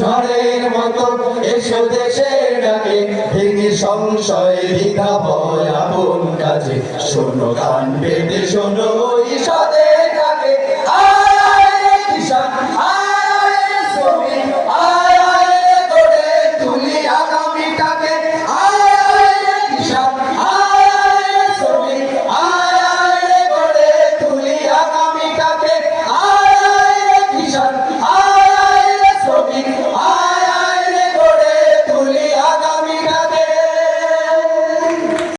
ঝড়ের মতো এসো দেশের ডাকে, ভেঙে সংশয় দ্বিধা ভয় আপন কাজে। শোনো কান পেতে শোনো